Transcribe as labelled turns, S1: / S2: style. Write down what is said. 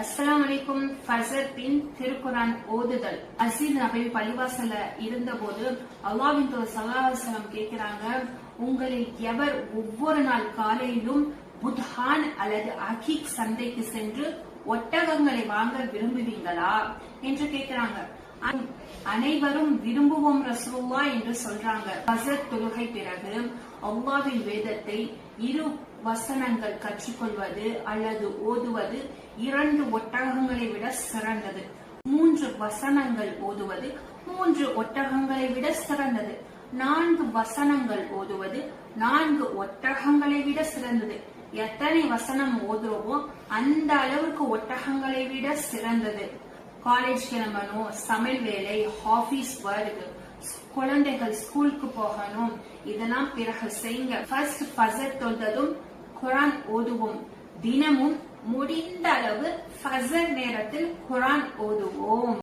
S1: அஸ்லாம் வலைக்கும் ஃபஜர் பின் திருக்குரான் ஓதுதல். அசீத் நபி பள்ளிவாசல இருந்தபோது அல்லாஹ்வின் தூதர் ஸல்லல்லாஹு அலைஹி வஸல்லம் உங்களில் எவர் ஒவ்வொரு நாள் காலையிலும் புத்ஹான் அல்லது அகீக் சந்தைக்கு சென்று ஒட்டகங்களை வாங்க விரும்புவீங்களா என்று கேட்கிறாங்க. அனைவரும் விரும்புவோம் ரசூல்லா என்று சொல்றாங்க. ஃபஜர் தொழுகை பிறகு அல்லாஹ்வின் வேதத்தை இரு வசனங்கள் கற்றுக்கொள்வது அல்லது ஓதுவது இரண்டு ஒட்டகங்களை விட சிறந்தது. மூன்று வசனங்கள் ஓதுவது மூன்று ஒட்டகங்களை விட சிறந்தது. நான்கு வசனங்கள் ஓதுவது நான்கு ஒட்டகங்களை விட சிறந்தது. எத்தனை வசனம் ஓதுறோமோ அந்த அளவுக்கு ஒட்டகங்களை விட சிறந்தது. காலேஜ் கிளம்பணும் சமையல் வேலை ஆபீஸ் ஒர்க் குழந்தைகள் ஸ்கூலுக்கு போகணும். இதெல்லாம் பிறகு செய்யுங்க. ஃபர்ஸ்ட் ஃபசர் தொழுததும் குரான் ஓதுவோம். தினமும் முடிந்த அளவு ஃபசர் நேரத்தில் குரான் ஓதுவோம்.